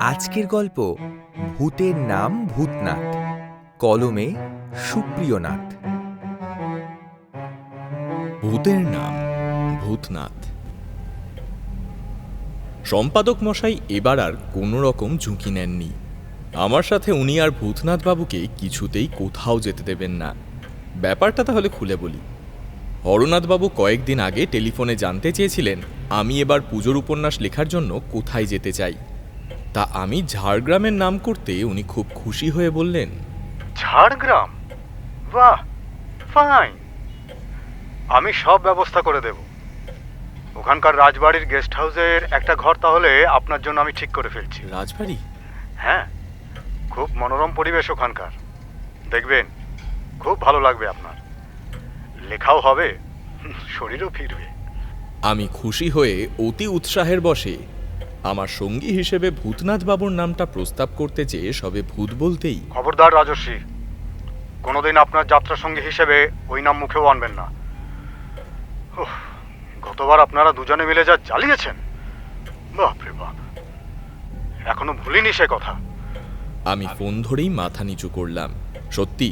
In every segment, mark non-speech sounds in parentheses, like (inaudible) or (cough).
আজকের গল্প, ভূতের নাম ভূতনাথ। কলমে, সুপ্রিয়নাথ। ভূতের নাম ভূতনাথ। সম্পাদক মশাই এবার আর কোনো রকম ঝুঁকি নেননি। আমার সাথে উনি আর ভূতনাথ বাবুকে কিছুতেই কোথাও যেতে দেবেন না। ব্যাপারটা তাহলে খুলে বলি। হরনাথ বাবু কয়েকদিন আগে টেলিফোনে জানতে চেয়েছিলেন আমি এবার পুজোর উপন্যাস লেখার জন্য কোথায় যেতে চাই। তা আমি ঝাড়গ্রামের নাম করতে উনি খুব খুশি হয়ে বললেন ঝাড়গ্রাম? বাহ ফাইন। আমি সব ব্যবস্থা করে দেব। ওখানকার রাজবাড়ির গেস্ট হাউসের একটা ঘর তাহলে আপনার জন্য আমি ঠিক করে ফেলছি। রাজবাড়ি? হ্যাঁ খুব মনোরম পরিবেশ ওখানকার। দেখবেন খুব ভালো লাগবে আপনার। লেখাও হবে। শরীরও ফিরবে। আমি খুশি হয়ে অতি উৎসাহের বসে আমার সঙ্গী হিসেবে ভূতনাথ বাবুর নামটা প্রস্তাব করতে চেয়ে সবে ভূত বলতেই খবরদার রাজস্বী কোনোদিন আপনার যাত্রা সঙ্গী হিসেবে ওই নাম মুখেও আনবেন না। গতবার আপনারা দুজনে মিলে যা জ্বালিয়েছেন বাপরে বাপ। এখনও ভুলিনি সে কথা। আমি ফোন ধরেই মাথা নিচু করলাম। সত্যি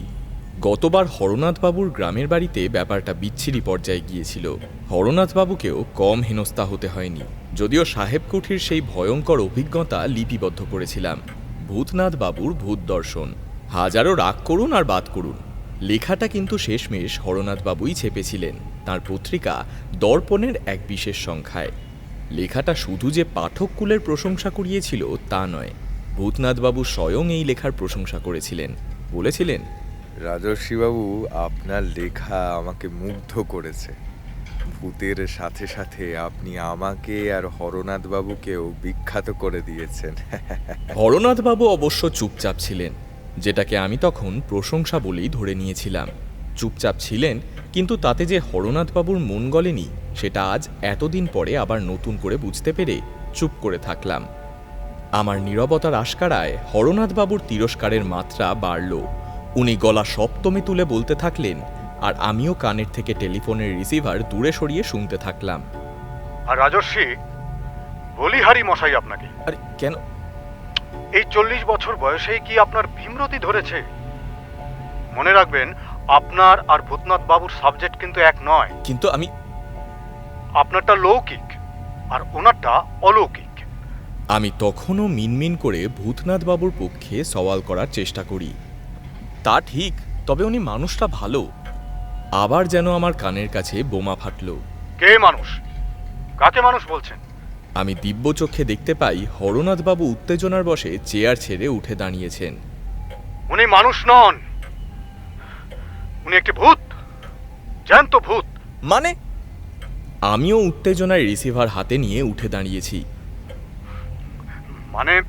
গতবার হরনাথ বাবুর গ্রামের বাড়িতে ব্যাপারটা বিচ্ছিরি পর্যায়ে গিয়েছিল। হরনাথ বাবুকেও কম হেনস্থা হতে হয়নি। যদিও সাহেব কুঠির সেই ভয়ঙ্কর অভিজ্ঞতা লিপিবদ্ধ করেছিলাম। ভূতনাথ বাবুর ভূত দর্শন। হাজারো রাগ করুন আর বাদ করুন। লেখাটা কিন্তু শেষমেশ হরনাথ বাবুই ছেপেছিলেন। তার পত্রিকা দর্পণের এক বিশেষ সংখ্যায়। লেখাটা শুধু যে পাঠককুলের প্রশংসা কুড়িয়েছিল তা নয়। ভূতনাথবাবু স্বয়ং এই লেখার প্রশংসা করেছিলেন। বলেছিলেন রাজর্ষিবাবু, আপনার লেখা আমাকে মুগ্ধ করেছে। ভূতের সাথে সাথে আপনি আমাকে আর হরনাথ বাবুকেও বিখ্যাত করে দিয়েছেন। (laughs) হরনাথবাবু অবশ্য চুপচাপ ছিলেন, যেটাকে আমি তখন প্রশংসা বলেই ধরে নিয়েছিলাম। চুপচাপ ছিলেন, কিন্তু তাতে যে হরনাথবাবুর মন গলেনি, সেটা আজ এতদিন পরে আবার নতুন করে বুঝতে পেরে চুপ করে থাকলাম। আমার নীরবতার আশকারায় হরনাথবাবুর তিরস্কারের মাত্রা বাড়ল। উনি গলা সপ্তমে তুলে বলতে থাকলেন আর আমিও কানের থেকে টেলিফোনের রিসিভার দূরে সরিয়ে শুনতে থাকলাম। আর রাজস্বী বলিহারি মশাই আপনাকে। আরে কেন? এই চল্লিশ বছর বয়সেই কি আপনার ভীমরতি ধরেছে? মনে রাখবেন আপনার আর ভূতনাথ বাবুর সাবজেক্ট কিন্তু এক নয়। কিন্তু আমি আপনারটা লৌকিক আর ওনারটা অলৌকিক। আমি তখনও মিনমিন করে ভূতনাথ বাবুর পক্ষে সওয়াল করার চেষ্টা করি। তা ঠিক তবে উনি মানুষটা ভালো। আবার যেন আমার কানের কাছে বোমা ফাটল। কে মানুষ? কাকে মানুষ বলছেন? আমি দিব্য চোখে দেখতে পাই হরনাথ বাবু উত্তেজনার বসে চেয়ার ছেড়ে উঠে দাঁড়িয়েছেন। উনি মানুষ নন। উনি একটি ভূত জ্যান্ত ভূত। মানে? আমিও উত্তেজনায় রিসিভার হাতে নিয়ে উঠে দাঁড়িয়েছি। মানে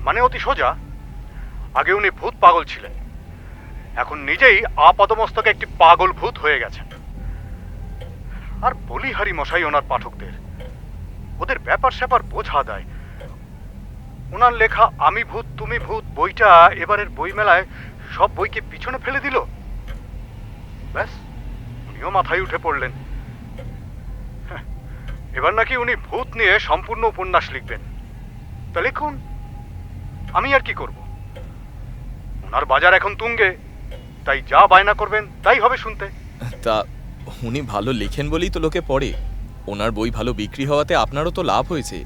মানে অতি সোজা। আগে উনি ভূত পাগল ছিলেন। এখন নিজেই আপাদমস্তকে একটি পাগল ভূত হয়ে গেছেন আর বলিহারি মশাই ওনার পাঠকদের ওদের ব্যাপার স্যাপার বোঝা দেয়। ওনার লেখা আমি ভূত তুমি ভূত বইটা এবারের বইমেলায় সব বইকে পিছনে ফেলে দিল। ব্যাস উনিও মাথায় উঠে পড়লেন। হ্যাঁ, এবার নাকি উনি ভূত নিয়ে সম্পূর্ণ উপন্যাস লিখবেন। তা লিখুন। আমি আর কি করব? ওনার বাজার এখন তুঙ্গে। তাই যা বায়না করবেন তাই হবে শুনতে। তা উনি ভালো লেখেন বলেই তো লোকে পড়ে। ওনার বই ভালো বিক্রি হওয়াতে আপনারও তো লাভ হয়েছে।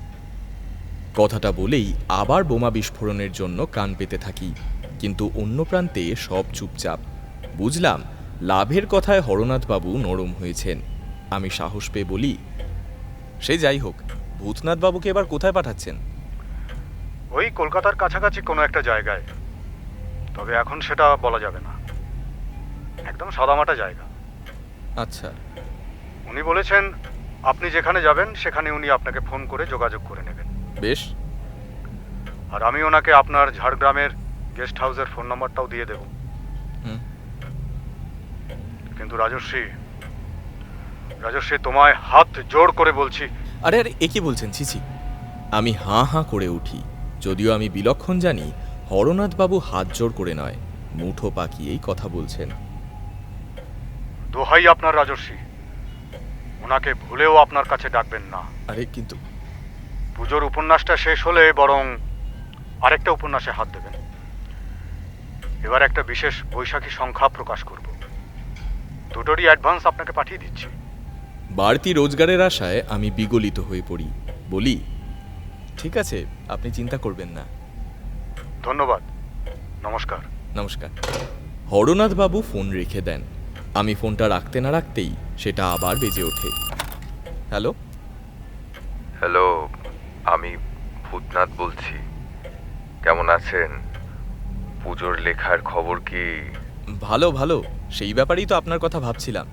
কথাটা বলেই আবার বোমা বিস্ফোরণের জন্য কান পেতে থাকি। কিন্তু অন্য প্রান্তে সব চুপচাপ। বুঝলাম লাভের কথায় হরনাথবাবু নরম হয়েছেন। আমি সাহস পেয়ে বলি সে যাই হোক ভূতনাথবাবুকে এবার কোথায় পাঠাচ্ছেন? ওই কলকাতার কাছাকাছি কোনো একটা জায়গায়। তবে এখন সেটা বলা যাবে না। একদম সাদামাটা জায়গা। আচ্ছা। উনি বলেছেন আপনি যেখানে যাবেন সেখানে উনি আপনাকে ফোন করে যোগাযোগ করে নেবেন। বেশ। আর আমি ওনাকে আপনার ঝাড়গ্রামের গেস্ট হাউসের ফোন নাম্বারটাও দিয়ে দেব। কিন্তু রাজশ্রী রাজশ্রী তোমায় হাত জোড় করে বলছি। আরে আরে এ কি বলছেন? ছিছি আমি হাঁ হাঁ করে উঠি। যদিও আমি বিলক্ষণ জানি হরনাথবাবু হাত জোর করে নয় মুঠো পাকিয়েই কথা বলছেন। দোহাই আপনার রাজস্বী ওনাকে ভুলেও আপনার কাছে ডাকবেন না। আরে কিন্তু পুজোর উপন্যাসটা শেষ হলে বরং আরেকটা উপন্যাসে হাত দেবেন। এবার একটা বিশেষ বৈশাখী সংখ্যা প্রকাশ করব। দুটোরই অ্যাডভান্স আপনাকে পাঠিয়ে দিচ্ছি। বাড়তি রোজগারের আশায় আমি বিগলিত হয়ে পড়ি। বলি ঠিক আছে আপনি চিন্তা করবেন না। ধন্যবাদ। নমস্কার। নমস্কার। হরনাথ বাবু ফোন রেখে দেন। আমি ফোনটা রাখতে না রাখতেই সেটা আবার বেজে ওঠে। হ্যালো? হ্যালো আমি ভূতনাথ বলছি। কেমন আছেন? পুজোর লেখার খবর কি? ভালো ভালো। সেই ব্যাপারেই তো আপনার কথা ভাবছিলাম।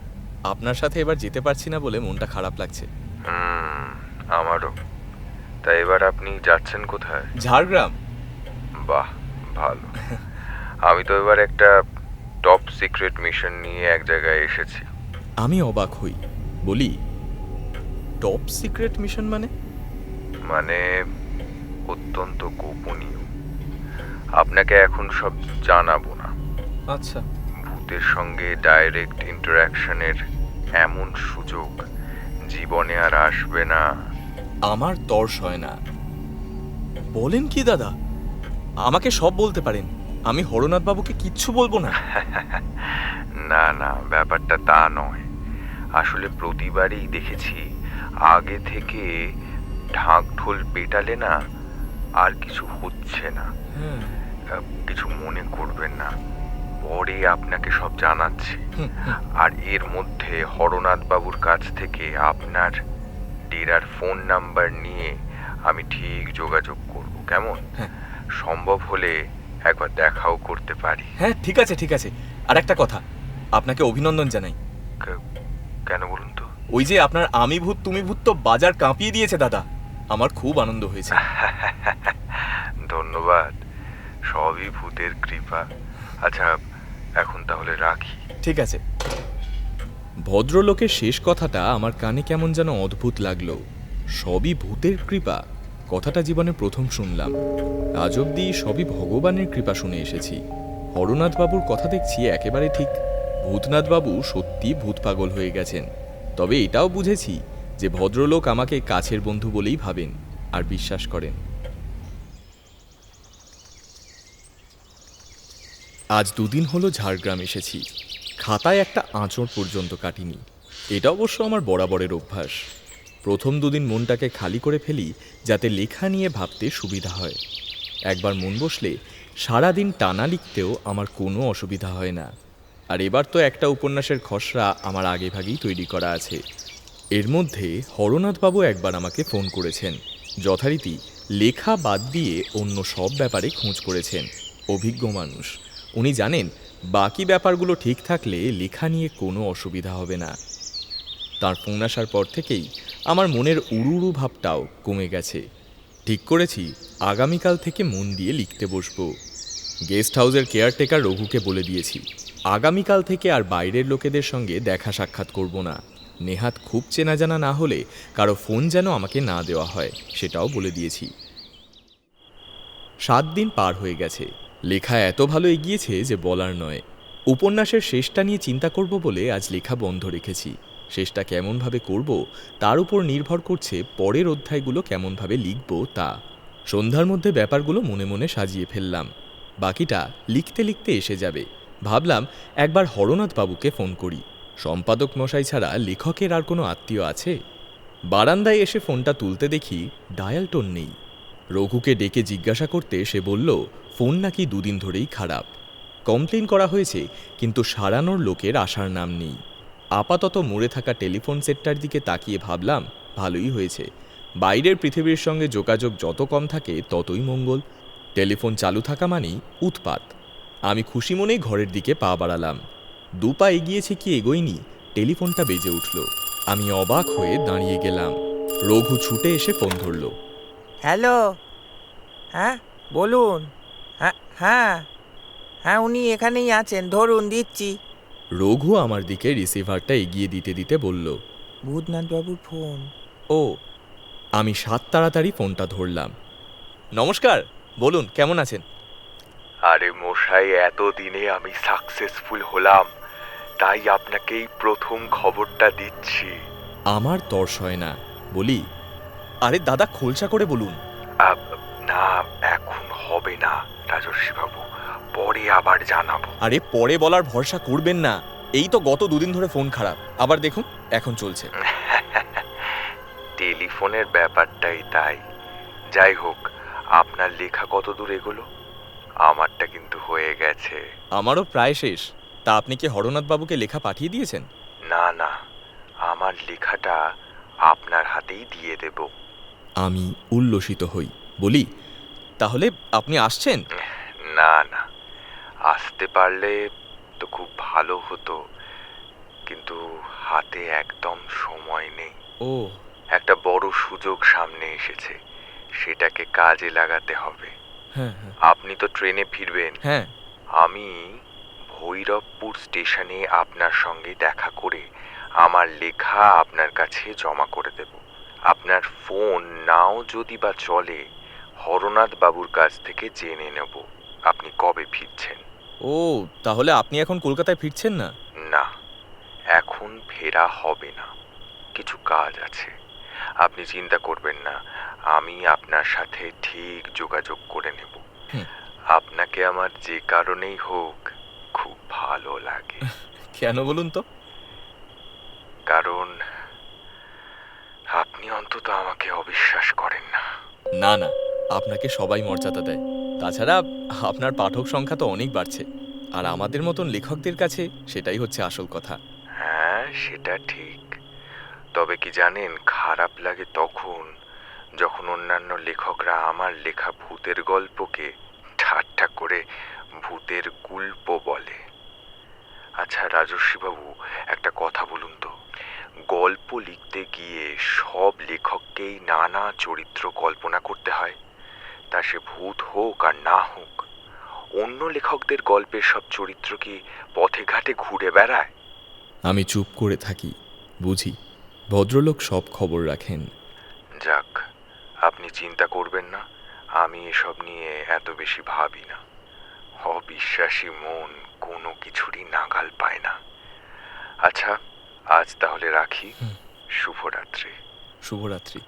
আপনার সাথে এবার যেতে পারছি না বলে মনটা খারাপ লাগছে। আমারও। তা এবার আপনি যাচ্ছেন কোথায়? ঝাড়গ্রাম। বাহ ভালো। আমি তো এবার একটা টপ সিক্রেট মিশন নিয়ে এক জায়গায় এসেছি। আমি অবাক হই। বলি টপ সিক্রেট মিশন মানে? মানে অত্যন্ত গোপনীয়। আপনাকে এখন সব জানাব না। আচ্ছা। ভূতের সঙ্গে ডাইরেক্ট ইন্টারাকশনের এমন সুযোগ জীবনে আর আসবে না। আমার তর্স হয় না। বলেন কি দাদা? আমাকে সব বলতে পারেন। আমি হরনাথ বাবুকে কিচ্ছু বলব না। (laughs) না না ব্যাপারটা তা নয়। আসলে প্রতিবারই দেখেছি আগে থেকে ঢাক ঢোল পেটালে না আর কিছু হচ্ছে না। কিছু মনে করবেন না। পরে আপনাকে সব জানাচ্ছি। আর এর মধ্যে হরনাথ বাবুর কাছ থেকে আপনার ডেরার ফোন নাম্বার নিয়ে আমি ঠিক যোগাযোগ করব কেমন? হ্যাঁ। সম্ভব হলে একবার দেখাও করতে পারি। হ্যাঁ ঠিক আছে ঠিক আছে। আর একটা কথা আপনাকে অভিনন্দন জানাই। কেন বলুন তো? ওই যে আপনার আমি ভূত তুমি ভূত তো বাজার কাঁপিয়ে দিয়েছে দাদা। আমার খুব আনন্দ হয়েছে। (laughs) ধন্যবাদ। সবই ভূতের কৃপা। আচ্ছা এখন তাহলে রাখি। ঠিক আছে। ভদ্রলোকের শেষ কথাটা আমার কানে কেমন যেন অদ্ভুত লাগল। সবই ভূতের কৃপা। কথাটা জীবনে প্রথম শুনলাম। আজ অব্দি সবই ভগবানের কৃপা শুনে এসেছি। হরনাথ বাবুর কথা দেখছি একেবারে ঠিক। ভূতনাথ বাবু সত্যি ভূত পাগল হয়ে গেছেন। তবে এটাও বুঝেছি যে ভদ্রলোক আমাকে কাছের বন্ধু বলেই ভাবেন আর বিশ্বাস করেন। আজ দুদিন হলো ঝাড়গ্রাম এসেছি। খাতায় একটা আঁচড় পর্যন্ত কাটিনি। এটা অবশ্য আমার বরাবরের অভ্যাস। প্রথম দুদিন মনটাকে খালি করে ফেলি, যাতে লেখা নিয়ে ভাবতে সুবিধা হয়। একবার মন বসলে, সারাদিন টানা লিখতেও আমার কোনো অসুবিধা হয় না। আর এবার তো একটা উপন্যাসের খসড়া আমার আগেভাগেই তৈরি করা আছে। এর মধ্যে হরনাথবাবু একবার আমাকে ফোন করেছেন। যথারীতি লেখা বাদ দিয়ে অন্য সব ব্যাপারে খোঁজ করেছেন। অভিজ্ঞ মানুষ। উনি জানেন, বাকি ব্যাপারগুলো ঠিক থাকলে লেখা নিয়ে কোনো অসুবিধা হবে না। তার ফোন আসার পর থেকেই আমার মনের উড়ুড়ু ভাবটাও কমে গেছে। ঠিক করেছি, আগামীকাল থেকে মন দিয়ে লিখতে বসবো। গেস্ট হাউসের কেয়ারটেকার রঘুকে বলে দিয়েছি, আগামীকাল থেকে আর বাইরের লোকেদের সঙ্গে দেখা সাক্ষাৎ করব না। নেহাত খুব চেনা জানা না হলে কারও ফোন যেন আমাকে না দেওয়া হয়, সেটাও বলে দিয়েছি। সাত দিন পার হয়ে গেছে। লেখা এত ভালো এগিয়েছে যে বলার নয়। উপন্যাসের শেষটা নিয়ে চিন্তা করব বলে আজ লেখা বন্ধ রেখেছি। শেষটা কেমনভাবে করব, তার উপর নির্ভর করছে পরের অধ্যায়গুলো কেমনভাবে লিখব তা। সন্ধ্যার মধ্যে ব্যাপারগুলো মনে মনে সাজিয়ে ফেললাম। বাকিটা লিখতে লিখতে এসে যাবে। ভাবলাম একবার হরনাথ বাবুকে ফোন করি। সম্পাদক মশাই ছাড়া লেখকের আর কোনো আত্মীয় আছে? বারান্দায় এসে ফোনটা তুলতে দেখি ডায়াল টোন নেই। রঘুকে ডেকে জিজ্ঞাসা করতে সে বলল, ফোন নাকি দুদিন ধরেই খারাপ। কমপ্লেন করা হয়েছে, কিন্তু সারানোর লোকের আসার নাম নেই। আপাতত মরে থাকা টেলিফোন সেটটার দিকে তাকিয়ে ভাবলাম, ভালোই হয়েছে। বাইরের পৃথিবীর সঙ্গে যোগাযোগ যত কম থাকে, ততই মঙ্গল। টেলিফোন চালু থাকা মানেই উৎপাত। আমি খুশি মনেই ঘরের দিকে পা বাড়ালাম। দু পা এগিয়েছে কি এগোয়নি, টেলিফোনটা বেজে উঠল। আমি অবাক হয়ে দাঁড়িয়ে গেলাম। রঘু ছুটে এসে ফোন ধরলো। হ্যালো? হ্যাঁ বলুন। হ্যাঁ হ্যাঁ। হ্যাঁ উনি এখানেই আছেন, ধরুন, দিচ্ছি। রঘু আমার দিকে রিসিভারটা এগিয়ে দিতে দিতে বলল ভূতনাথবাবুর ফোন। ও আমি সাত তাড়াতাড়ি ফোনটা ধরলাম। নমস্কার বলুন কেমন আছেন? আরে মশাই এতদিনে আমি সাকসেসফুল হলাম তাই আপনাকেই প্রথম খবরটা দিচ্ছি। আমার তর্স হয় না বলি আরে দাদা খোলসা করে বলুন। না এখন হবে না পরে আবার জানাব। আরে পরে বলার ভরসা করবেন না। এই তো গত দুদিন ধরে ফোন খারাপ। আবার দেখুন এখন চলছে। (laughs) টেলিফোনের ব্যাপারটাই তাই। যাই হোক আপনার লেখা কত দূর এগোলো? আমারটা কিন্তু হয়ে গেছে। আমারও প্রায় শেষ। তা আপনি কি হরনাথ বাবুকে লেখা পাঠিয়ে দিয়েছেন? না না। আমার লেখাটা আপনার হাতেই দিয়ে দেব। আমি উল্লসিত হই। বলি তাহলে আপনি আসছেন? না না। আসতে পারলে তো খুব ভালো হতো কিন্তু হাতে একদম সময় নেই। ও। একটা বড় সুযোগ সামনে এসেছে সেটাকে কাজে লাগাতে হবে। হ্যাঁ হ্যাঁ। আপনি তো ট্রেনে ফিরবেন। হ্যাঁ। আমি ভৈরবপুর স্টেশনে আপনার সঙ্গে দেখা করে আমার লেখা আপনার কাছে জমা করে দেব। আপনার ফোন নাও যদি বা চলে হরনাথ বাবুর কাছ থেকে জেনে নেব আপনি কবে ফিরছেন। ও তাহলে আপনি এখন কলকাতায় ফিরছেন না? না এখন ফেরা হবে না। কিছু কাজ আছে। আপনি চিন্তা করবেন না আমি আপনার সাথে ঠিক যোগাযোগ করে নেব। আপনাকে আমার যে কারণেই হোক খুব ভালো লাগে। (laughs) কেন বলুন তো? কারণ আপনি অন্তত আমাকে অবিশ্বাস করেন না। না না। আপনাকে সবাই মর্যাদা দেয়। তাছাড়া আপনার পাঠক সংখ্যা তো অনেক বাড়ছে। আর আমাদের মতন লেখকদের কাছে সেটাই হচ্ছে আসল কথা। হ্যাঁ সেটা ঠিক। তবে কি জানেন, খারাপ লাগে তখন যখন অন্যান্য লেখকরা আমার লেখা ভূতের গল্পকে ঠাট্টা করে ভূতের গুল্প বলে। আচ্ছা রাজস্বীবাবু একটা কথা বলুন তো। গল্প লিখতে গিয়ে সব লেখককেই নানা চরিত্র কল্পনা করতে হয়। তা সে ভূত হোক আর না হোক অন্য লেখকদের গল্পের সব চরিত্র কি পথে ঘাটে ঘুরে বেড়ায়? আমি চুপ করে থাকি বুঝি। ভদ্রলোক সব খবর রাখেন। যাক আপনি চিন্তা করবেন না আমি এসব নিয়ে এত বেশি ভাবি না। অবিশ্বাসী মন কোনো কিছুরই নাগাল পায় না। আচ্ছা আজ তাহলে রাখি। শুভরাত্রি। শুভরাত্রি।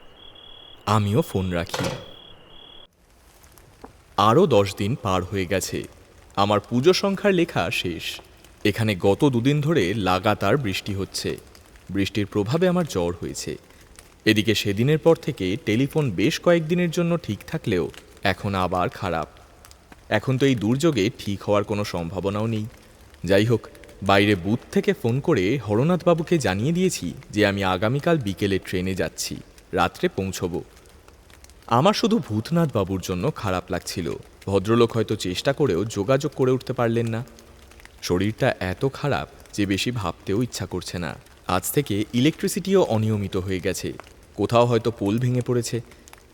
আমিও ফোন রাখি। আরও দশ দিন পার হয়ে গেছে। আমার পুজো সংখ্যার লেখা শেষ। এখানে গত দুদিন ধরে লাগাতার বৃষ্টি হচ্ছে। বৃষ্টির প্রভাবে আমার জ্বর হয়েছে। এদিকে সেদিনের পর থেকে টেলিফোন বেশ কয়েকদিনের জন্য ঠিক থাকলেও এখন আবার খারাপ। এখন তো এই দুর্যোগে ঠিক হওয়ার কোনো সম্ভাবনাও নেই। যাই হোক, বাইরে বুথ থেকে ফোন করে হরনাথবাবুকে জানিয়ে দিয়েছি যে আমি আগামীকাল বিকেলে ট্রেনে যাচ্ছি। রাত্রে পৌঁছবো। আমার শুধু ভূতনাথ বাবুর জন্য খারাপ লাগছিল। ভদ্রলোক হয়তো চেষ্টা করেও যোগাযোগ করে উঠতে পারলেন না। শরীরটা এত খারাপ যে বেশি ভাবতেও ইচ্ছা করছে না। আজ থেকে ইলেকট্রিসিটিও অনিয়মিত হয়ে গেছে। কোথাও হয়তো পোল ভেঙে পড়েছে।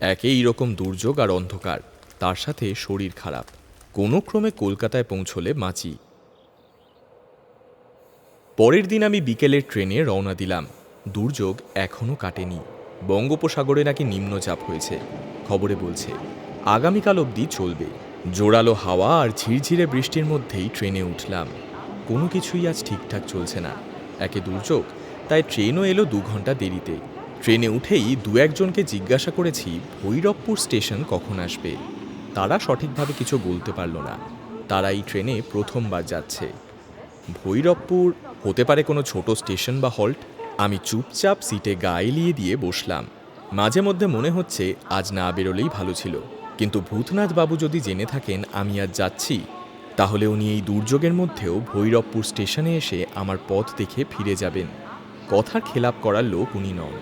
একেই রকম দুর্যোগ আর অন্ধকার। তার সাথে শরীর খারাপ। কোনো ক্রমে কলকাতায় পৌঁছলে বাঁচি। পরের দিন আমি বিকেলের ট্রেনে রওনা দিলাম। দুর্যোগ এখনও কাটেনি। বঙ্গোপসাগরে নাকি নিম্নচাপ হয়েছে। খবরে বলছে, আগামীকাল অবধি চলবে। জোরালো হাওয়া আর ঝিরঝিরে বৃষ্টির মধ্যেই ট্রেনে উঠলাম। কোনো কিছুই আজ ঠিকঠাক চলছে না। একে দুর্যোগ, তাই ট্রেনও এলো দু ঘণ্টা দেরিতে। ট্রেনে উঠেই দু একজনকে জিজ্ঞাসা করেছি, ভৈরবপুর স্টেশন কখন আসবে? তারা সঠিকভাবে কিছু বলতে পারল না। তারা এই ট্রেনে প্রথমবার যাচ্ছে। ভৈরবপুর, হতে পারে কোনো ছোট স্টেশন বা হল্ট। আমি চুপচাপ সিটে গা এলিয়ে দিয়ে বসলাম। মাঝে মধ্যে মনে হচ্ছে আজ না বেরোলেই ভালো ছিল। কিন্তু ভূতনাথ বাবু যদি জেনে থাকেন আমি আজ যাচ্ছি, তাহলে উনি এই দুর্যোগের মধ্যেও ভৈরবপুর স্টেশনে এসে আমার পথ দেখে ফিরে যাবেন। কথার খেলাপ করার লোক উনি নন।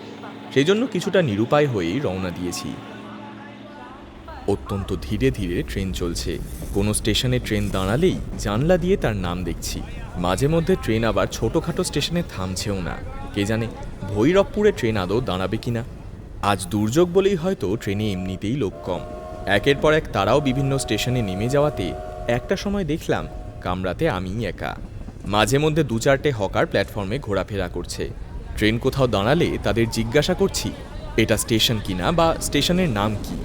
সেই জন্য কিছুটা নিরুপায় হয়েই রওনা দিয়েছি। অত্যন্ত ধীরে ধীরে ট্রেন চলছে। কোনো স্টেশনে ট্রেন দাঁড়ালেই জানলা দিয়ে তার নাম দেখছি। মাঝে মধ্যে ট্রেন আবার ছোটোখাটো স্টেশনে থামছেও না। কে জানে ভৈরবপুরে ট্রেন আদৌ দাঁড়াবে কিনা? আজ দুর্যোগ বলেই হয়তো ট্রেনে এমনিতেই লোক কম। একের পর এক তারাও বিভিন্ন স্টেশনে নেমে যাওয়াতে একটা সময় দেখলাম কামরাতে আমিই একা। মাঝে মধ্যে দু চারটে হকার প্ল্যাটফর্মে ঘোরাফেরা করছে। ট্রেন কোথাও দাঁড়ালে তাদের জিজ্ঞাসা করছি, এটা স্টেশন কিনা বা স্টেশনের নাম কি?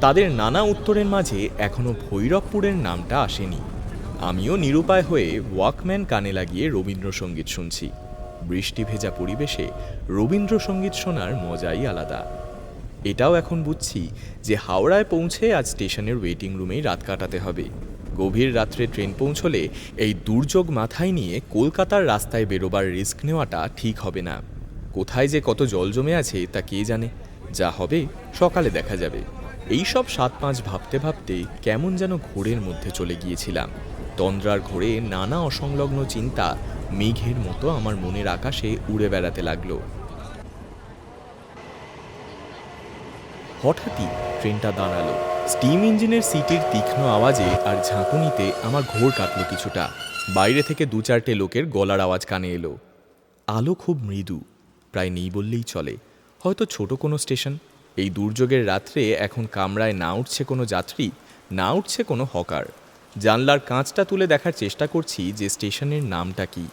তাদের নানা উত্তরের মাঝে এখনও ভৈরবপুরের নামটা আসেনি। আমিও নিরুপায় হয়ে ওয়াকম্যান কানে লাগিয়ে রবীন্দ্রসঙ্গীত শুনছি। বৃষ্টি ভেজা পরিবেশে রবীন্দ্রসঙ্গীত শোনার মজাই আলাদা। এটাও এখন বুঝছি যে হাওড়ায় পৌঁছে আজ স্টেশনের ওয়েটিং রুমেই রাত কাটাতে হবে। গভীর রাত্রে ট্রেন পৌঁছলে এই দুর্যোগ মাথায় নিয়ে কলকাতার রাস্তায় বেরোবার রিস্ক নেওয়াটা ঠিক হবে না। কোথায় যে কত জল জমে আছে তা কে জানে? যা হবে সকালে দেখা যাবে। এই সব সাত পাঁচ ভাবতে ভাবতে কেমন যেন ঘোরের মধ্যে চলে গিয়েছিলাম। তন্দ্রার ঘোরে নানা অসংলগ্ন চিন্তা মেঘের মতো আমার মনের আকাশে উড়ে বেড়াতে লাগল। হঠাৎই ট্রেনটা দাঁড়াল। স্টিম ইঞ্জিনের সিটির তীক্ষ্ণ আওয়াজে আর ঝাঁকুনিতে আমার ঘোর কাটলো কিছুটা। বাইরে থেকে দু চারটে লোকের গলার আওয়াজ কানে এলো। আলো খুব মৃদু, প্রায় নেই বললেই চলে। হয়তো ছোট কোনো স্টেশন। এই দুর্যোগের রাত্রে এখন কামরায় না উঠছে কোনো যাত্রী, না উঠছে কোনো হকার। জানলার কাঁচটা তুলে দেখার চেষ্টা করছি যে স্টেশনের নামটা কি।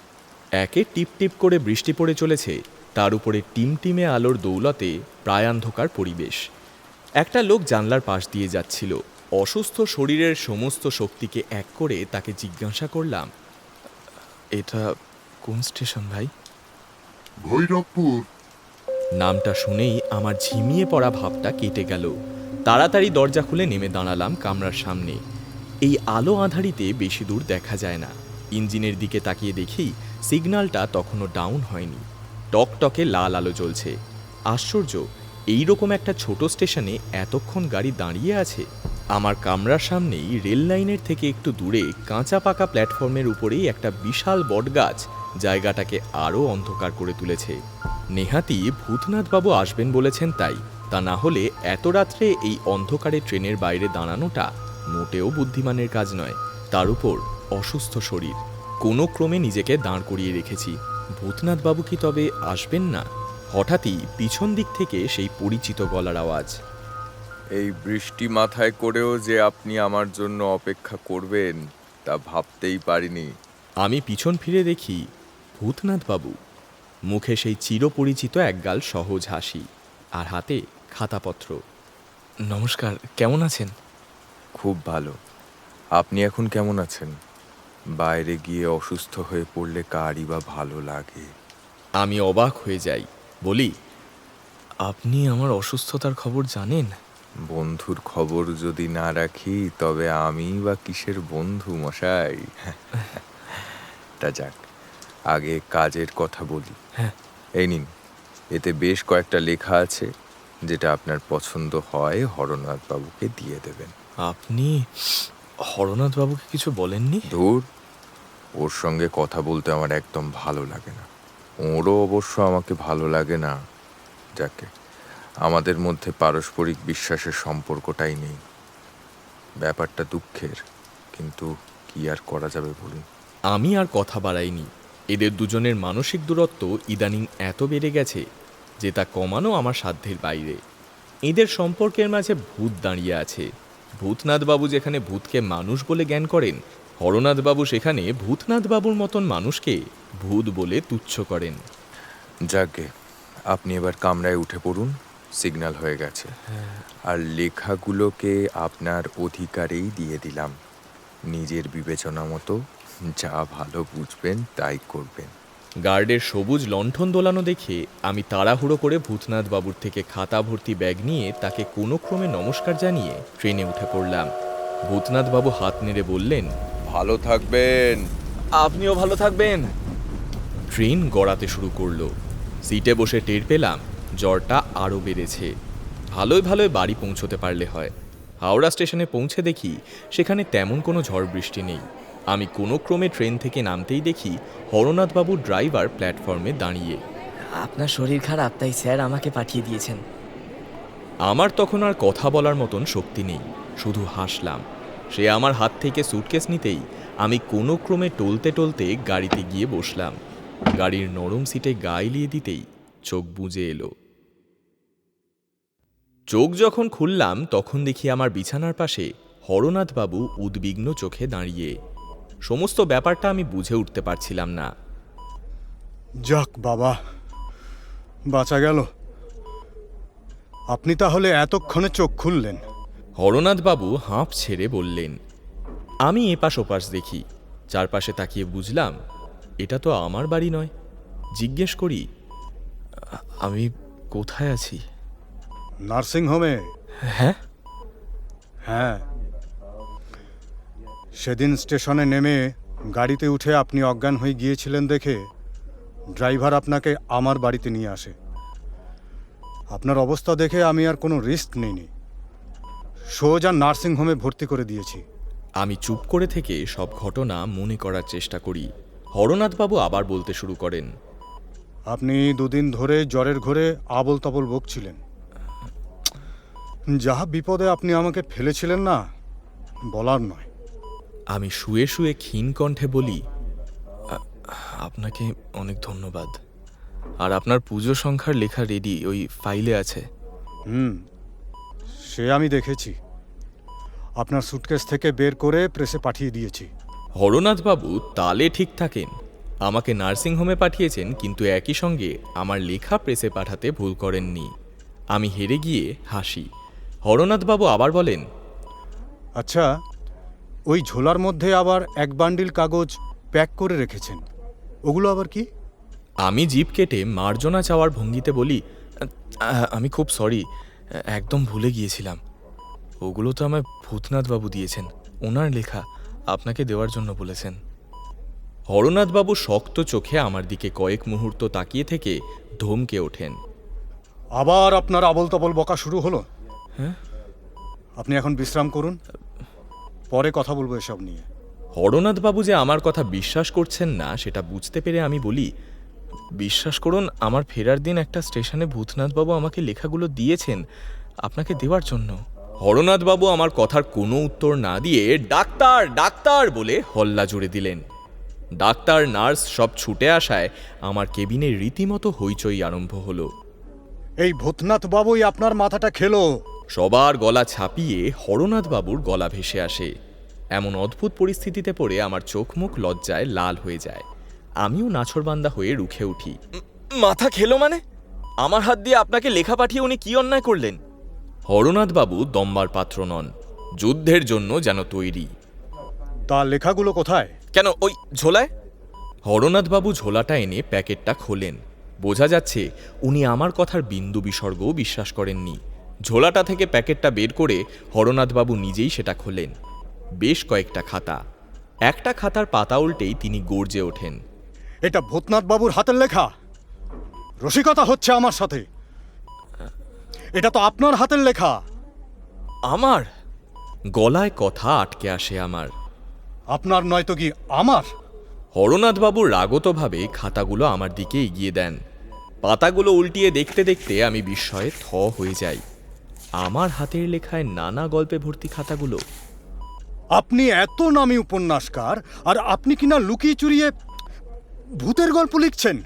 একে টিপ টিপ করে বৃষ্টি পড়ে চলেছে তার উপরে টিমটিমে আলোর দৌলতে প্রায়ান্ধকার পরিবেশ। একটা লোক জানলার পাশ দিয়ে যাচ্ছিল। অসুস্থ শরীরের সমস্ত শক্তিকে এক করে তাকে জিজ্ঞাসা করলাম এটা কোন স্টেশন ভাই? ভৈরবপুর। নামটা শুনেই আমার ঝিমিয়ে পড়া ভাবটা কেটে গেল। তাড়াতাড়ি দরজা খুলে নেমে দাঁড়ালাম কামরার সামনে। এই আলো আধারিতে বেশি দূর দেখা যায় না। ইঞ্জিনের দিকে তাকিয়ে দেখি সিগন্যালটা তখনও ডাউন হয়নি। টকটকে লাল আলো জ্বলছে। আশ্চর্য এই রকম একটা ছোট স্টেশনে এতক্ষণ গাড়ি দাঁড়িয়ে আছে? আমার কামরার সামনেই রেল লাইনের থেকে একটু দূরে কাঁচা পাকা প্ল্যাটফর্মের উপরেই একটা বিশাল বটগাছ জায়গাটাকে আরও অন্ধকার করে তুলেছে। নেহাতি ভূতনাথবাবু আসবেন বলেছেন তাই। তা না হলে এত রাত্রে এই অন্ধকারে ট্রেনের বাইরে দাঁড়ানোটা মোটেও বুদ্ধিমানের কাজ নয়। তার উপর অসুস্থ শরীর। কোনো ক্রমে নিজেকে দাঁড় করিয়ে রেখেছি। ভূতনাথবাবু কি তবে আসবেন না? হঠাৎই পিছন দিক থেকে সেই পরিচিত গলার আওয়াজ। এই বৃষ্টি মাথায় করেও যে আপনি আমার জন্য অপেক্ষা করবেন তা ভাবতেই পারিনি। আমি পিছন ফিরে দেখি ভূতনাথবাবু। মুখে সেই চিরপরিচিত একগাল সহজ হাসি আর হাতে খাতাপত্র। নমস্কার কেমন আছেন? খুব ভালো। আপনি এখন কেমন আছেন? বাইরে গিয়ে অসুস্থ হয়ে পড়লে কারই বা ভালো লাগে? আমি অবাক হয়ে যাই বলি আপনি আমার অসুস্থতার খবর জানেন? বন্ধুর খবর যদি না রাখি তবে আমি বা কিসের বন্ধু মশাই? তা যাক আগে কাজের কথা বলি। হ্যাঁ। এই নিন এতে বেশ কয়েকটা লেখা আছে যেটা আপনার পছন্দ হয় হরনাথ বাবুকে দিয়ে দেবেন। আপনি হরনাথবাবুকে কিছু বলেননি? ধুর ওর সঙ্গে কথা বলতে আমার একদম ভালো লাগে না। ওরও অবশ্য আমাকে ভালো লাগে না। যাকে আমাদের মধ্যে পারস্পরিক বিশ্বাসের সম্পর্কটাই নেই। ব্যাপারটা দুঃখের কিন্তু কি আর করা যাবে বলুন? আমি আর কথা বাড়াইনি। এদের দুজনের মানসিক দূরত্ব ইদানিং এত বেড়ে গেছে যে তা কমানো আমার সাধ্যের বাইরে। এদের সম্পর্কের মাঝে ভূত দাঁড়িয়ে আছে। ভূতনাথবাবু যেখানে ভূতকে মানুষ বলে জ্ঞান করেন হরনাথবাবু সেখানে ভূতনাথবাবুর মতন মানুষকে ভূত বলে তুচ্ছ করেন। যাকে আপনি এবার কামরায় উঠে পড়ুন সিগন্যাল হয়ে গেছে। আর লেখাগুলোকে আপনার অধিকারেই দিয়ে দিলাম। নিজের বিবেচনা মতো যা ভালো বুঝবেন তাই করবেন। গার্ডের সবুজ লণ্ঠন দোলানো দেখে আমি তাড়াহুড়ো করে ভূতনাথ বাবুর থেকে খাতা ভর্তি ব্যাগ নিয়ে তাকে কোনো ক্রমে নমস্কার জানিয়ে ট্রেনে উঠে পড়লাম। ভূতনাথ বাবু হাত নেড়ে বললেন ভালো থাকবেন। আপনিও ভালো থাকবেন। ট্রেন গড়াতে শুরু করল। সিটে বসে টের পেলাম জ্বরটা আরও বেড়েছে। ভালোই ভালোই বাড়ি পৌঁছতে পারলে হয়। হাওড়া স্টেশনে পৌঁছে দেখি সেখানে তেমন কোনো ঝড় বৃষ্টি নেই। আমি কোনো ক্রমে ট্রেন থেকে নামতেই দেখি হরনাথবাবুর ড্রাইভার প্ল্যাটফর্মে দাঁড়িয়ে। আপনার শরীর খারাপ তাই স্যার আমাকে পাঠিয়ে দিয়েছেন। আমার তখন আর কথা বলার মতন শক্তি নেই শুধু হাসলাম। সে আমার হাত থেকে সুটকেস নিতেই আমি কোনো ক্রমে টলতে টলতে গাড়িতে গিয়ে বসলাম। গাড়ির নরম সিটে গা এলিয়ে দিতেই চোখ বুজে এলো। চোখ যখন খুললাম তখন দেখি আমার বিছানার পাশে হরনাথবাবু উদ্বিগ্ন চোখে দাঁড়িয়ে। সমস্ত ব্যাপারটা আমি বুঝে উঠতে পারছিলাম না। যাক বাবা বাঁচা গেল। আপনি তাহলে এতক্ষণে চোখ খুললেন। হরনাথবাবু হাঁপ ছেড়ে বললেন আমি এপাশ ওপাশ দেখি। চারপাশে তাকিয়ে বুঝলাম এটা তো আমার বাড়ি নয়। জিজ্ঞেস করি আমি কোথায় আছি? নার্সিং হোমে হ্যাঁ। হ্যাঁ। সেদিন স্টেশনে নেমে গাড়িতে উঠে আপনি অজ্ঞান হয়ে গিয়েছিলেন দেখে ড্রাইভার আপনাকে আমার বাড়িতে নিয়ে আসে। আপনার অবস্থা দেখে আমি আর কোনো রিস্ক নিইনি। সোজা নার্সিং হোমে ভর্তি করে দিয়েছি। আমি চুপ করে থেকে সব ঘটনা মনে করার চেষ্টা করি। হরনাথবাবু আবার বলতে শুরু করেন। আপনি দুদিন ধরে জ্বরের ঘরে আবল তাবল বকছিলেন। যাহা বিপদে আপনি আমাকে ফেলেছিলেন না বলার নয়। আমি শুয়ে শুয়ে ক্ষীণ কণ্ঠে বলি আপনাকে অনেক ধন্যবাদ। আর আপনার পুজো সংখ্যার লেখা রেডি ওই ফাইলে আছে। হুম সে আমি দেখেছি। আপনার সুটকেস থেকে বের করে প্রেসে পাঠিয়ে দিয়েছি। হরনাথবাবু তালে ঠিক থাকেন। আমাকে নার্সিংহোমে পাঠিয়েছেন কিন্তু একই সঙ্গে আমার লেখা প্রেসে পাঠাতে ভুল করেননি। আমি হেরে গিয়ে হাসি। হরনাথবাবু আবার বলেন আচ্ছা ওই ঝোলার মধ্যে আবার এক বান্ডিল কাগজ প্যাক করে রেখেছেন। ওগুলো আবার কি? আমি জিপ কেটে মার্জনা চাওয়ার ভঙ্গিতে বলি আমি খুব সরি একদম ভুলে গিয়েছিলাম। ওগুলো তো আমায় ভূতনাথবাবু দিয়েছেন ওনার লেখা আপনাকে দেওয়ার জন্য বলেছেন। হরনাথবাবু শক্ত চোখে আমার দিকে কয়েক মুহূর্ত তাকিয়ে থেকে ধমকে ওঠেন। আবার আপনার আবল তাবল বকা শুরু হলো? হ্যাঁ? আপনি এখন বিশ্রাম করুন। পরে কথা বলব এসব নিয়ে। হরনাথবাবু যে আমার কথা বিশ্বাস করছেন না সেটা বুঝতে পেরে আমি বলি বিশ্বাস করুন আমার ফেরার দিন একটা স্টেশনে ভূতনাথবাবু আমাকে লেখাগুলো দিয়েছেন আপনাকে দেওয়ার জন্য। হরনাথবাবু আমার কথার কোনো উত্তর না দিয়ে ডাক্তার ডাক্তার বলে হল্লা জুড়ে দিলেন। ডাক্তার নার্স সব ছুটে আসায় আমার কেবিনে রীতিমতো হইচই আরম্ভ হলো। এই ভূতনাথ বাবুই আপনার মাথাটা খেলো। সবার গলা ছাপিয়ে হরনাথবাবুর গলা ভেসে আসে। এমন অদ্ভুত পরিস্থিতিতে পড়ে আমার চোখ মুখ লজ্জায় লাল হয়ে যায়। আমিও নাছরবান্দা হয়ে রুখে উঠি। মাথা খেলো মানে? আমার হাত দিয়ে আপনাকে লেখা পাঠিয়ে উনি কি অন্যায় করলেন? হরনাথবাবু দম্বার পাত্র নন। যুদ্ধের জন্য যেন তৈরি। তা লেখাগুলো কোথায়? কেন ওই ঝোলায়? হরনাথবাবু ঝোলাটা এনে প্যাকেটটা খোলেন। বোঝা যাচ্ছে উনি আমার কথার বিন্দু বিসর্গও বিশ্বাস করেননি। ঝোলাটা থেকে প্যাকেটটা বের করে হরনাথবাবু নিজেই সেটা খোলেন। বেশ কয়েকটা খাতা। একটা খাতার পাতা উল্টেই তিনি গর্জে ওঠেন। এটা ভূতনাথ বাবুর হাতের লেখা। রসিকতা হচ্ছে আমার সাথে। এটা তো আপনার হাতের লেখা। আমার? গলায় কথা আটকে আসে আমার। আপনার নয়তো কি আমার? হরনাথবাবু রাগতভাবে খাতাগুলো আমার দিকে এগিয়ে দেন। পাতাগুলো উল্টিয়ে দেখতে দেখতে আমি বিস্ময়ে থ হয়ে যাই। আমার হাতের লেখায় নানা গল্পে ভর্তি খাতাগুলো। আপনি এত নামী উপন্যাসকার আর আপনি কিনা লুকিয়ে চুরিয়ে ভূতের গল্প লিখছেন?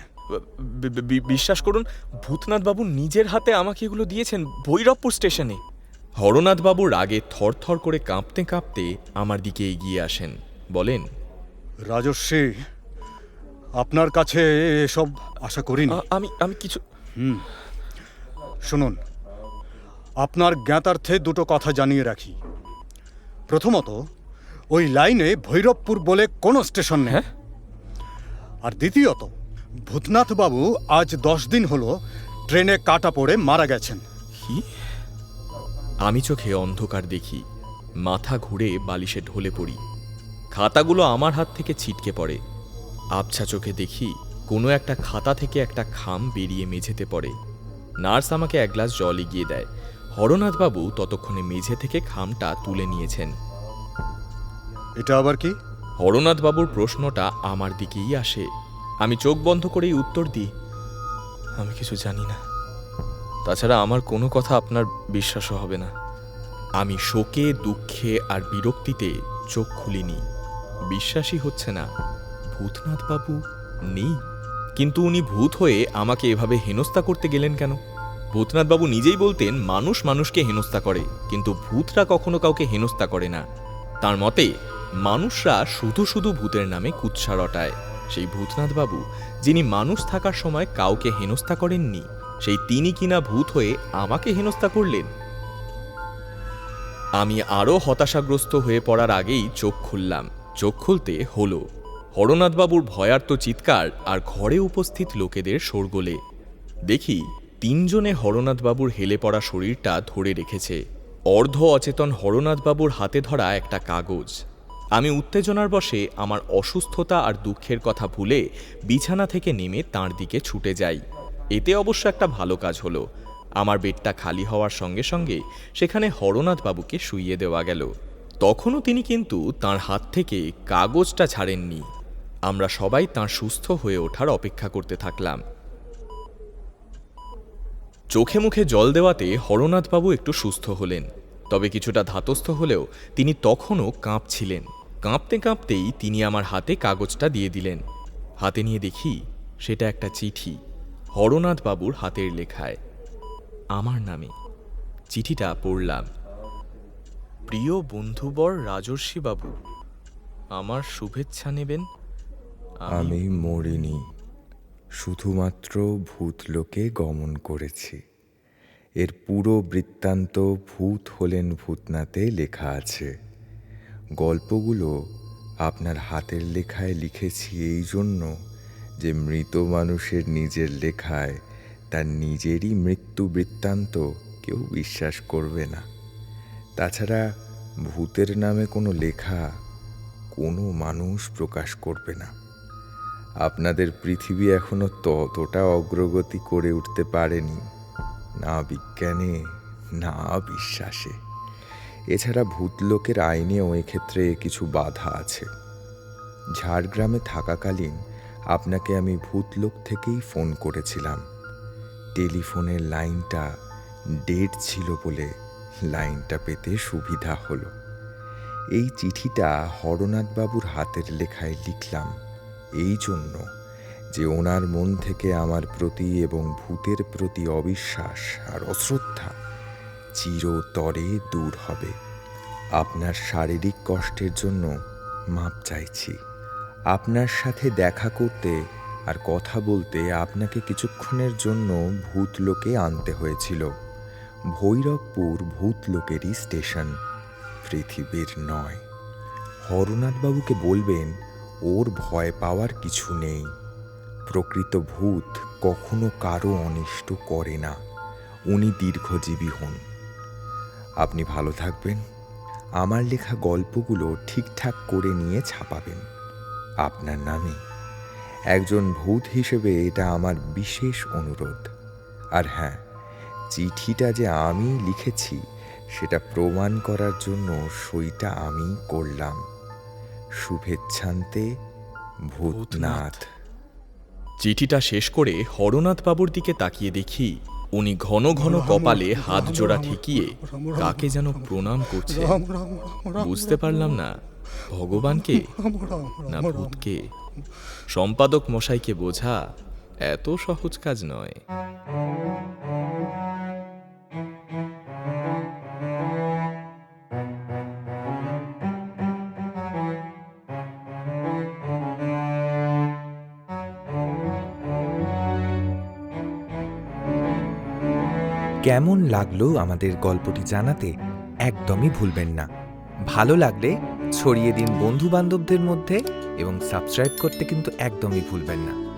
বিশ্বাস করুন ভূতনাথবাবু নিজের হাতে আমাকে এগুলো দিয়েছেন ভৈরবপুর স্টেশনে। হরনাথবাবু রাগে থরথর করে কাঁপতে কাঁপতে আমার দিকে এগিয়ে আসেন। বলেন রাজস্বী আপনার কাছে এসব আশা করিনি। "আ- আমি আমি কিছু হুম শুনুন আপনার জ্ঞাতার্থে দুটো কথা জানিয়ে রাখি। প্রথমত ওই লাইনে ভৈরবপুর বলে কোনো স্টেশন নেই। হ্যাঁ? আর দ্বিতীয়ত ভূতনাথ বাবু আজ দশ দিন হলো ট্রেনে কাটা পড়ে মারা গেছেন। কি? আমি চোখে অন্ধকার দেখি মাথা ঘুরে বালিশে ঢলে পড়ি। খাতাগুলো আমার হাত থেকে ছিটকে পড়ে। আবছা চোখে দেখি কোনো একটা খাতা থেকে একটা খাম বেরিয়ে মেঝেতে পড়ে। নার্স আমাকে এক গ্লাস জল এগিয়ে দেয়। হরনাথবাবু ততক্ষণে মেঝে থেকে খামটা তুলে নিয়েছেন। এটা আবার কি? হরনাথবাবুর প্রশ্নটা আমার দিকেই আসে। আমি চোখ বন্ধ করেই উত্তর দিই। আমি কিছু জানি না। তাছাড়া আমার কোনো কথা আপনার বিশ্বাসও হবে না। আমি শোকে দুঃখে আর বিরক্তিতে চোখ খুলিনি। বিশ্বাসই হচ্ছে না ভূতনাথবাবু নেই। কিন্তু উনি ভূত হয়ে আমাকে এভাবে হেনস্থা করতে গেলেন কেন? ভূতনাথবাবু নিজেই বলতেন, মানুষ মানুষকে হেনস্থা করে, কিন্তু ভূতরা কখনো কাউকে হেনস্থা করে না। তার মতে, মানুষরা শুধু শুধু ভূতের নামে কুৎসা রটায়। সেই ভূতনাথবাবু, যিনি মানুষ থাকার সময় কাউকে হেনস্থা করেননি, সেই তিনি কিনা ভূত হয়ে আমাকে হেনস্থা করলেন? আমি আরও হতাশাগ্রস্ত হয়ে পড়ার আগেই চোখ খুললাম। চোখ খুলতে হলো। হরনাথবাবুর ভয়ার্ত চিৎকার আর ঘরে উপস্থিত লোকেদের শোরগোলে। দেখি তিনজনে হরনাথবাবুর হেলে পড়া শরীরটা ধরে রেখেছে। অর্ধ অচেতন হরনাথবাবুর হাতে ধরা একটা কাগজ। আমি উত্তেজনার বশে আমার অসুস্থতা আর দুঃখের কথা ভুলে বিছানা থেকে নেমে তাঁর দিকে ছুটে যাই। এতে অবশ্য একটা ভালো কাজ হলো। আমার বেডটা খালি হওয়ার সঙ্গে সঙ্গে সেখানে হরনাথবাবুকে শুইয়ে দেওয়া গেল। তখনও তিনি কিন্তু তার হাত থেকে কাগজটা ছাড়েননি। আমরা সবাই তার সুস্থ হয়ে ওঠার অপেক্ষা করতে থাকলাম। চোখে মুখে জল দেওয়াতে হরনাথবাবু একটু সুস্থ হলেন। তবে কিছুটা ধাতস্থ হলেও তিনি তখনও কাঁপছিলেন। কাঁপতে কাঁপতেই তিনি আমার হাতে কাগজটা দিয়ে দিলেন। হাতে নিয়ে দেখি সেটা একটা চিঠি, হরনাথবাবুর হাতের লেখায়। আমার নামে চিঠিটা পড়লাম, প্রিয় বন্ধুবর রাজর্ষি বাবু আমার শুভেচ্ছা নেবেন আমি মরিনি। শুধুমাত্র ভূতলোকে গমন করেছি। এর পুরো বৃত্তান্ত ভূত হলেন ভূতনাতে লেখা আছে। গল্পগুলো আপনার হাতের লেখায় লিখেছি এই জন্য যে মৃত মানুষের নিজের লেখায় তার নিজেরই মৃত্যু বৃত্তান্ত কেউ বিশ্বাস করবে না। তাছাড়া ভূতের নামে কোনো লেখা কোনো মানুষ প্রকাশ করবে না। আপনাদের পৃথিবী এখনও ততটা অগ্রগতি করে উঠতে পারেনি। না বিজ্ঞানে, না বিশ্বাসে। এছাড়া ভূতলোকের আইনেও এক্ষেত্রে কিছু বাধা আছে। ঝাড়গ্রামে থাকাকালীন আপনাকে আমি ভূতলোক থেকেই ফোন করেছিলাম। টেলিফোনের লাইনটা ডেড ছিল বলে লাইনটা পেতে সুবিধা হলো। এই চিঠিটা হরনাথবাবুর হাতের লেখায় লিখলাম। এই জন্য যে ওনার মন থেকে আমার প্রতি এবং ভূতের প্রতি অবিশ্বাস আর অশ্রদ্ধা চিরতরে দূর হবে। আপনার শারীরিক কষ্টের জন্য মাপ চাইছি। আপনার সাথে দেখা করতে আর কথা বলতে আপনাকে কিছুক্ষণের জন্য ভূতলোকে আনতে হয়েছিল। ভৈরবপুর ভূতলোকেরই স্টেশন, পৃথিবীর নয়। হরনাথবাবুকে বলবেন ওর ভয় পাওয়ার কিছু নেই। প্রকৃত ভূত কখনো কারও অনিষ্ট করে না। উনি দীর্ঘজীবী হন। আপনি ভালো থাকবেন। আমার লেখা গল্পগুলো ঠিকঠাক করে নিয়ে ছাপাবেন। আপনার নামে। একজন ভূত হিসেবে এটা আমার বিশেষ অনুরোধ। আর হ্যাঁ চিঠিটা যে আমি লিখেছি, সেটা প্রমাণ করার জন্য সইটা আমি করলাম। শুভেচ্ছান্তে ভূতনাথ চিঠিটা শেষ করে হরনাথবাবুর দিকে তাকিয়ে দেখি উনি ঘন ঘন কপালে হাত জোড়া ঠেকিয়ে কাকে যেন প্রণাম করছে বুঝতে পারলাম না ভগবানকে না ভূতকে সম্পাদক মশাইকে বোঝা এত সহজ কাজ নয় কেমন লাগল আমাদের গল্পটি জানাতে একদমই ভুলবেন না। ভালো লাগলে ছড়িয়ে দিন বন্ধু বান্ধবদের মধ্যে এবং সাবস্ক্রাইব করতে কিন্তু একদমই ভুলবেন না।